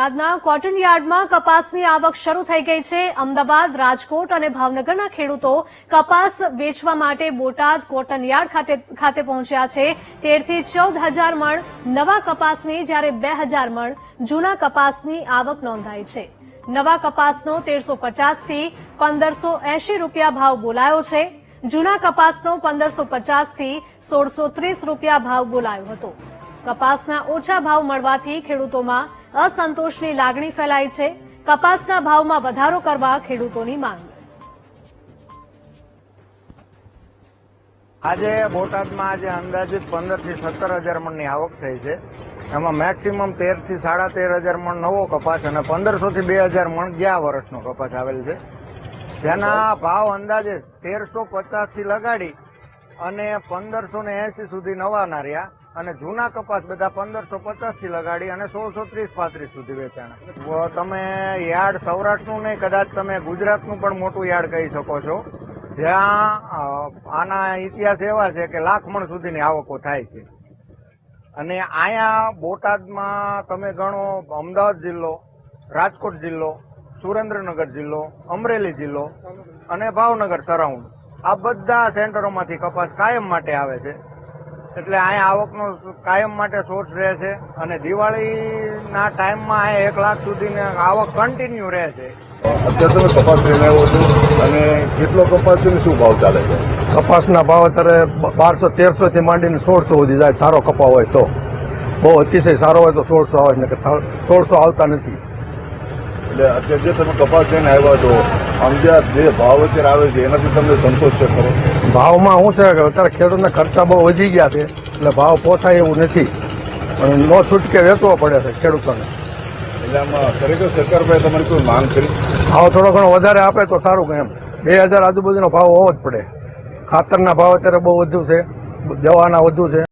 બોટાદના કોટન યાર્ડમાં કપાસની આવક શરૂ થઈ ગઈ છે. અમદાવાદ, રાજકોટ અને ભાવનગરના ખેડૂતો કપાસ વેચવા માટે બોટાદ કોટન યાર્ડ ખાતે પહોંચ્યા છે. તેરથી ચૌદ હજાર મણ નવા કપાસની, જ્યારે બે હજાર મણ જૂના કપાસની આવક નોંધાઈ છે. નવા કપાસનો તેરસો પચાસથી પંદરસો એંશી રૂપિયા ભાવ બોલાયો છે. જૂના કપાસનો પંદરસો પચાસથી સોળસો ત્રીસ રૂપિયા ભાવ બોલાયો હતો. કપાસના ઓછા ભાવ મળવાથી ખેડૂતોમાં અસંતોષની લાગણી ફેલાઈ છે. કપાસના ભાવમાં વધારો કરવા ખેડૂતોની માંગ. આજે બોટાદમાં આજે અંદાજિત પંદરથી સત્તર હજાર મણની આવક થઈ છે. એમાં મેક્સિમમ તેરથી સાડા તેર હજાર મણ નવો કપાસ અને પંદરસોથી બે હજાર મણ ગયા વર્ષનો કપાસ આવેલ છે. જેના ભાવ અંદાજે તેરસો પચાસથી લગાડી અને પંદરસો ને એસી સુધી નવાના રહ્યા. અને જૂના કપાસ બધા પંદરસો પચાસથી લગાડી અને સોળસો ત્રીસ પાંત્રીસ સુધી વેચાણા. તમે યાર્ડ સૌરાષ્ટ્રનું નહીં, કદાચ તમે ગુજરાતનું પણ મોટું યાર્ડ કહી શકો છો, જ્યાં આના ઇતિહાસ એવા છે કે લાખમણ સુધીની આવકો થાય છે. અને અહીંયા બોટાદમાં તમે ગણો અમદાવાદ જિલ્લો, રાજકોટ જિલ્લો, સુરેન્દ્રનગર જિલ્લો, અમરેલી જિલ્લો અને ભાવનગર, સરાઉન્ડ. આ બધા સેન્ટરોમાંથી કપાસ કાયમ માટે આવે છે. એટલે અહીંયા આવકનો કાયમ માટે સોર્સ રહે છે. અને દિવાળીના ટાઈમમાં અહીંયા એક લાખ સુધીની આવક કન્ટિન્યુ રહે છે. અત્યારે તમે કપાસ લઈને આવ્યો છો અને કેટલો કપાસ છે ને શું ભાવ ચાલે છે? કપાસના ભાવ અત્યારે બારસો તેરસો થી માંડીને સોળસો સુધી જાય. સારો કપા હોય તો. બહુ અતિશય સારો હોય તો સોળસો આવે ને સોળસો આવતા નથી. એટલે અત્યારે જે તમે કપાસ લઈને આવ્યા છો અમદાવાદ જે ભાવ અત્યારે આવે છે એનાથી તમને સંતોષ છે ખરો? ભાવમાં શું છે કે અત્યારે ખેડૂતના ખર્ચા બહુ વધી ગયા છે એટલે ભાવ પોસાય એવું નથી. પણ નો છૂટકે વેચવો પડે છે ખેડૂતોને. એટલે આમાં ખરેખર સરકાર પાસે તમારી કોઈ માંગ કરી? ભાવ થોડો ઘણો વધારે આપે તો સારું કે એમ. બે હજાર આજુબાજુનો ભાવ હોવો જ પડે. ખાતરના ભાવ અત્યારે બહુ વધુ છે દવાના વધુ છે.